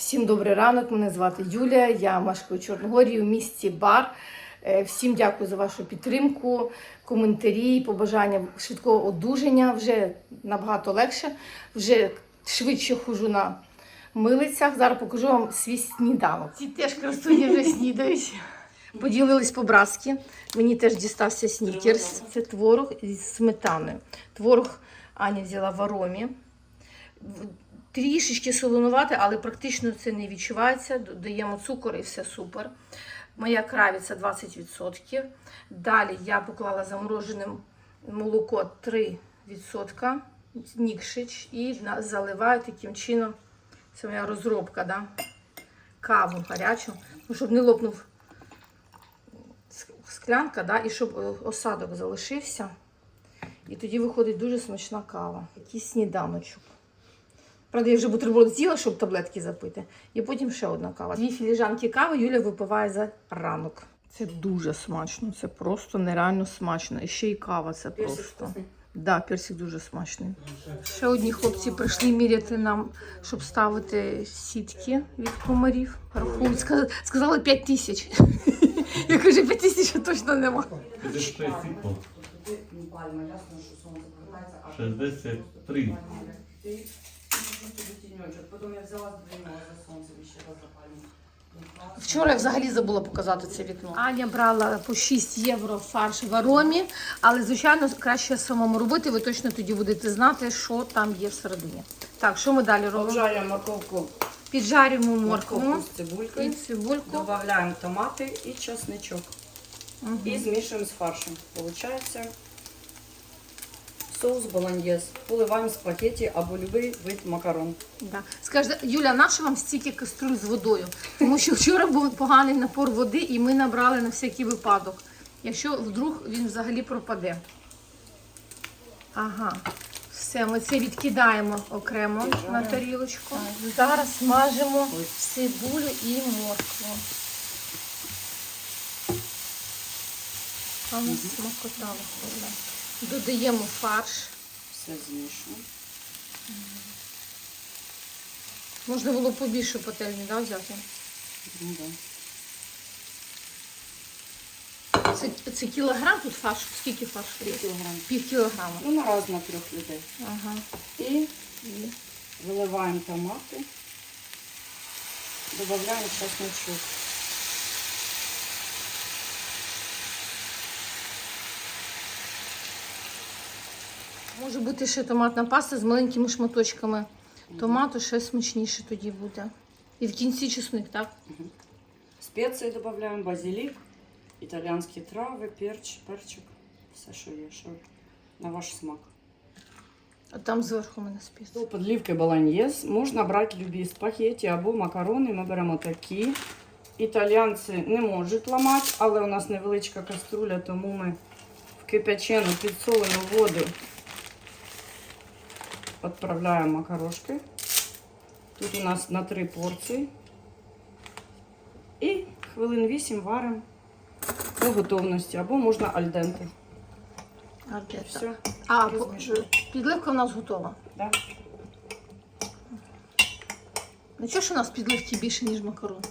Всім добрий ранок. Мене звати Юлія. Я мешкаю Чорногорії у місті Бар. Е, Всім дякую за вашу підтримку, коментарі, побажання швидкого одужання. Вже набагато легше, вже швидше хожу на милицях. Зараз покажу вам свій сніданок. Ці теж красуні вже снідають. Поділились по-братськи. Мені теж дістався снікерс. Це творог із сметаною. Творог Аня взяла в аромі. Трішечки солонувати, але практично це не відчувається. Додаємо цукор і все супер. Моя кравіця 20%. Далі я поклала заморожене молоко 3%, нікшич, і заливаю таким чином. Це моя розробка, да? каву гарячу, ну, щоб не лопнув склянка, да? і щоб е, осадок залишився. І тоді виходить дуже смачна кава. Якийсь сніданочок. Правда, я вже бутерброд з'їла, щоб таблетки запити. І потім ще одна кава. Дві філіжанки кави Юля випиває за ранок. Це дуже смачно, це просто нереально смачно. І ще й кава це просто. Да, персик дуже смачний. Ще одні хлопці прийшли міряти нам, щоб ставити сітки від комарів. Рахують, Ска- сказали 5 тисяч. Я кажу, 5 тисяч точно нема. 56 сітло. Пальма, ясно, що сонце повертається, а 63. ти тіньочок. Потім я взяла здвинула за сонцем і ще раз за пальму. Вчора я взагалі забула показати це вікно. Аня брала по 6 євро фарш в аромі, але звичайно краще самому робити. Ви точно тоді будете знати, що там є всередині. Так, що ми далі робимо? Обжарюємо морковку, Піджарюємо моркву морковку з і цибульку. додаємо томати і чесничок. Мгм. І змішуємо з фаршем. Получається соус болоньєз. Поливаємо в спагетті або будь-який вид макарон. Да. Скажете, Юля, нащо вам стільки каструль з водою? Тому що вчора був поганий напор води, і ми набрали на всякий випадок. Якщо вдруг він взагалі пропаде. Ага. Все, ми це відкидаємо окремо на тарілочку. Зараз смажимо цибулю і моркву. А ну смакота виходить. Додаємо фарш. Все змішуємо. Можна було побільше пательні, да, взяти? Ну, да. Це, це кілограм тут фаршу? Скільки фаршу? Три кілограми. Пів кілограма. Ну, на раз на трьох людей. Ага. І виливаємо томати, додаємо чесночок. Може бути ще томатна паста з маленькими шматочками томату, ще смачніше тоді буде. І в кінці чесник, так? Спеції додаємо, базилік, італійські трави, перч, перчик, все, що є, що на ваш смак. А там зверху мене спіс. До підливки болоньєз можна брати любі спагетті або макарони. Ми беремо такі. Італіянці не можуть ламати, але у нас невеличка каструля, тому ми в кипячену підсолену воду відправляємо макарошки. Тут у нас на три порції. І хвилин 8 варимо до готовності, або можна альденте. А, Все. а підливка у нас готова. Да? Ну чого ж у нас підливки більше, ніж макарон?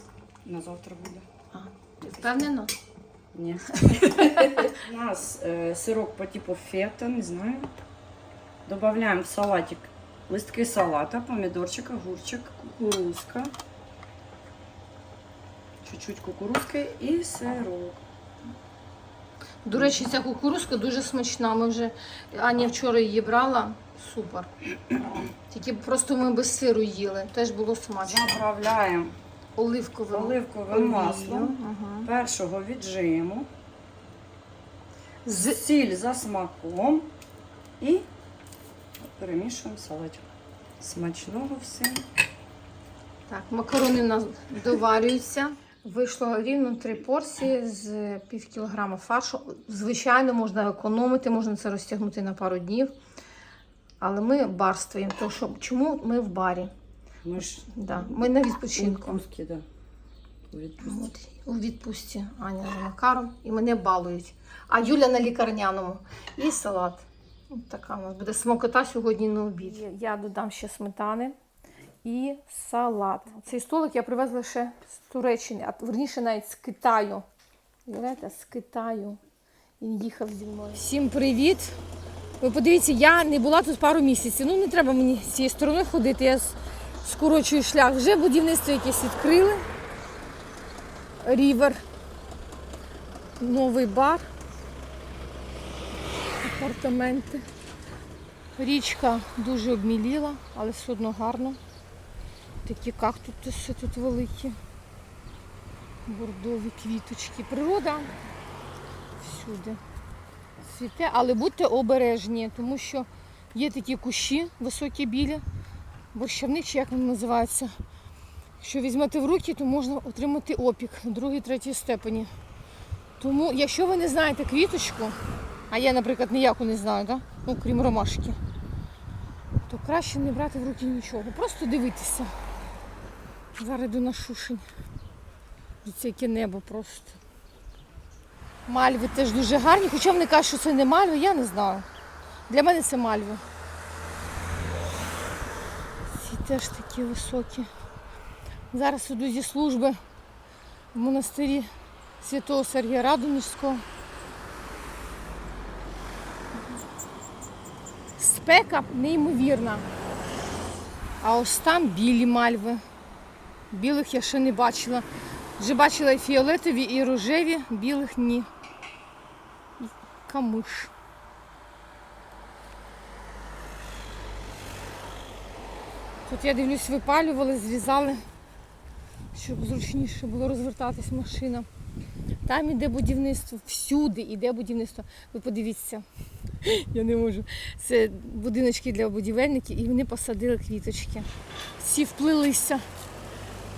На завтра буде. А, ти впевнена? Ні. У нас е, сирок по типу фета, не знаю. Добавляем в салатик листки салата, помидорчик, огурчик, кукурузка. Чуть-чуть кукурузки і сирок. До речі, ця кукурузка дуже смачна. Ми вже Аня вчора її брала. Супер. Тільки просто ми без сиру їли. Теж було смачно. Заправляємо Оливковим оливковим маслом Ага. першого віджиму, З сіль за смаком і перемішуємо салатик. Смачного всім. Так, макарони в нас доварюються. Вийшло рівно три порції з пів кілограма фаршу. Звичайно, можна економити, можна це розтягнути на пару днів. Але ми барствуємо. То що, чому ми в барі? Ми ж Да, ми на відпочинку. Відпустки, да. У відпустці. От, у відпустці Аня за Макаром і мене балують. А Юля на лікарняному. І салат. От така у нас буде смакота сьогодні на обід. Я додам ще сметани і салат. Цей столик я привезла ще з Туреччини, а верніше навіть з Китаю. Уявляєте, з Китаю. Він їхав зі мною. Всім привіт! Ви подивіться, я не була тут пару місяців. Ну не треба мені з цієї сторони ходити. Я скорочую шлях. Вже будівництво якесь відкрили. Рівер. Новий бар. Апартаменти. Річка дуже обміліла, але все одно гарно. Такі кактуси тут великі. Бордові квіточки. Природа всюди цвіте, але будьте обережні, тому що є такі кущі високі білі, борщавник, чи як вони називаються. Якщо візьмете в руки, то можна отримати опік другій, третій степені. Тому, якщо ви не знаєте квіточку, а я, наприклад, ніяку не знаю, да? ну, крім ромашки, то краще не брати в руки нічого. Просто дивитися. Зараз йду на шушень. Дивіться, яке небо просто. Мальви теж дуже гарні, хоча вони кажуть, що це не мальви, я не знаю. Для мене це мальви. Ці теж такі високі. Зараз іду зі служби в монастирі святого Сергія Радонежського. Спека неймовірна. А ось там білі мальви. Білих я ще не бачила. Вже бачила і фіолетові, і рожеві, білих ні. І камиш. Тут я дивлюсь, випалювали, зрізали, щоб зручніше було розвертатись машина. Там іде будівництво, всюди іде будівництво. Ви подивіться, я не можу. Це будиночки для будівельників і вони посадили квіточки. Всі вплилися.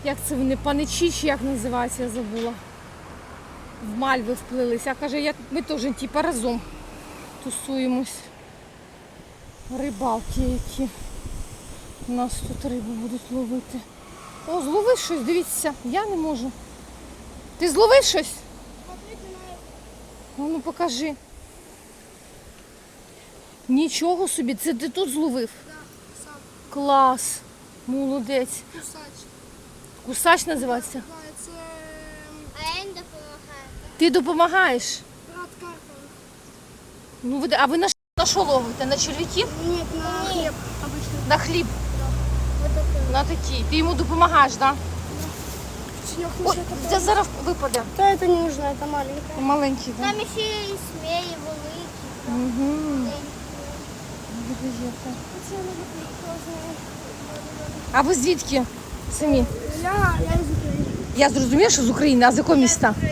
Як це вони, паничі, чи як називається, я забула. В мальви вплилися. Каже, як ми теж типу, разом тусуємось. Рибалки які. У нас тут рибу будуть ловити. О, зловив щось, дивіться, я не можу. Ти зловив щось? А Ну покажи. Нічого собі, це ти тут зловив? сам. Клас. Молодець. Кусач. Кусач називається. Це А я не допомагаю. Ти допомагаєш. брат Карпова. Ну, ви, а ви на, що ловите? На черв'яків? Нет, на хлеб обычно. На хліб? На такі. Ти йому допомагаєш, так? Печенек Да? лежит. О, це зараз випаде. Да, это не нужно, это маленькая. Маленький, так? Там ще і смії великі. Угу. А ви звідки самі? Я, я из Украины. Я зрозуміла, що з України, а з якого міста? Я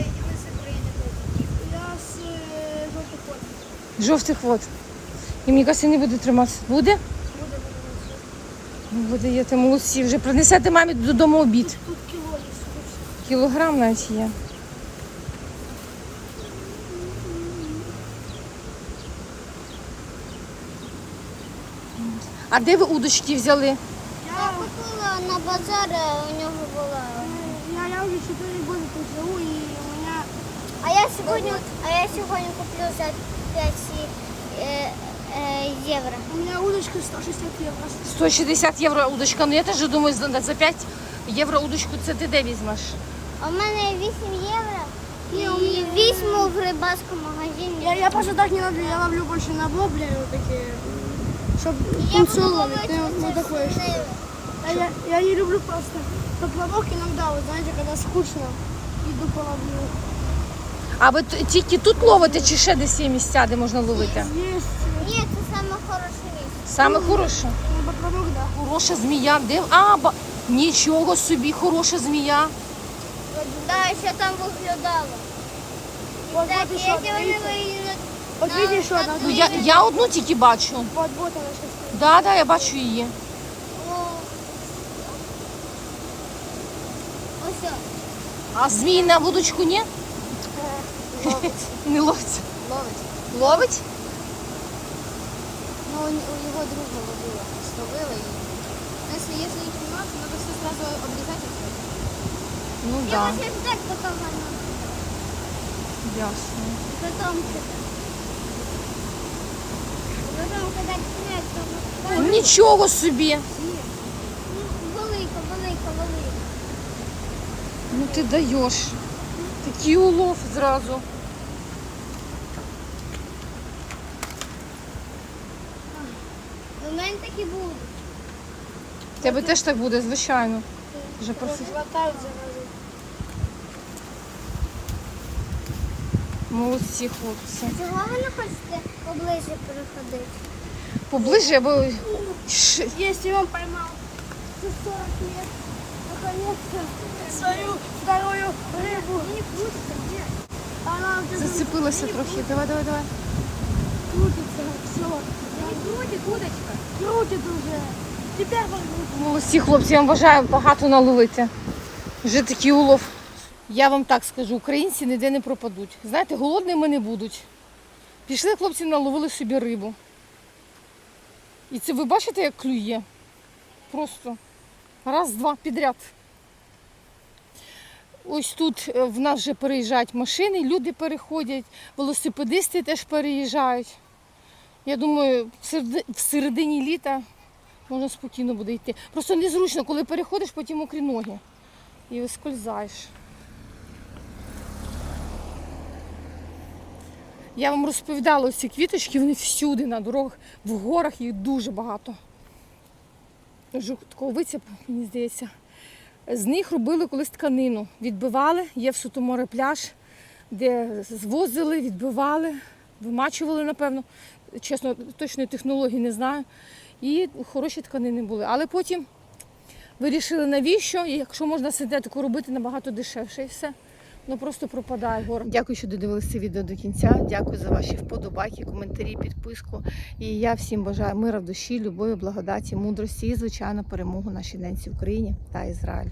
с э, желтых вод. Жовтих вод. І мені кажеться, не буде триматися. Буде? Буде, ти молодці. Вже принесете мамі додому обід. Тут есть. Кілограм навіть є. А де ви удочки взяли? Я купила на базарі, у нього була. Я, я уже 4 года тут живу, и у меня А я сьогодні, а я сьогодні куплю за 5 е, е, євро. у меня удочка 160 евро. 160 євро удочка. Ну я теж думаю, за за 5 євро удочку це ти де візьмеш? А в мене 8 євро. І візьму в рибацькому магазині. Я, я просто так не ловлю, я ловлю больше на вобле вот такие, чтобы Я буду пунцу ловити вот такое что. А я, я не люблю просто поплавок иногда, вот знаете, когда скучно, иду половлю. А ви т- тільки тут ловите чи ще десь є місця, де можна ловити? Есть Ні, це саме хороше місце. Саме хороше. на да. Хороша змія. Де? А, ба... нічого собі, хороша змія. Да, ще там виглядало. Вот, Так, вот еще я одна, сьогодні видите? виїду. Вот видите, еще одна. Ну, я, я одну тільки бачу. Вот, вот она сейчас. Да, да, я бачу її. Ось. А змій на вудочку ні? Не ловить. Ловить. Ловить? У його друга ловила. Словила і... Ну, Если, если не понимать, надо все сразу обрезать и. Ну Я да, хочу так потом воно. ясно. Потом Потом, когда снег, то Нічого собі. було ловив. Ну ти даєш. Такий улов зразу. Мене такі будуть. В Тебе теж так буде, звичайно. Вже просто Хватают заразу. молодці хлопці. Чого ви не хочете поближче переходити? Поближче, або Ш- Если он поймал за 40 лет, наконец-то, свою вторую рыбу. Не крутится, нет. Она зацепилася трохи. Давай, давай, давай. крутится, все. Не крутит удочка. Крутит уже. Теперь возьму. Молодці хлопці, я вам бажаю багато наловити. Вже такий улов. Я вам так скажу, українці ніде не пропадуть. Знаєте, голодними не будуть. Пішли хлопці, наловили собі рибу. І це ви бачите, як клює? Просто раз, два підряд. Ось тут е, в нас вже переїжджають машини, люди переходять, велосипедисти теж переїжджають. Я думаю, в середині літа можна спокійно буде йти. Просто незручно, коли переходиш, потім мокрі ноги. І вискользаєш. Я вам розповідала ці квіточки, вони всюди на дорогах, в горах їх дуже багато. Жовтковиця, мені здається. З них робили колись тканину. Відбивали, є в Сутоморе пляж, де звозили, відбивали, вимачували, напевно. Чесно, точної технології не знаю. І хороші тканини були. Але потім вирішили, навіщо, якщо можна синтетику робити набагато дешевше і все. Ну просто пропадає гора. Дякую, що додивилися відео до кінця. Дякую за ваші вподобайки, коментарі, підписку. І я всім бажаю мира в душі, любові, благодаті, мудрості і, звичайно, перемогу нашій ненці Україні та Ізраїлю.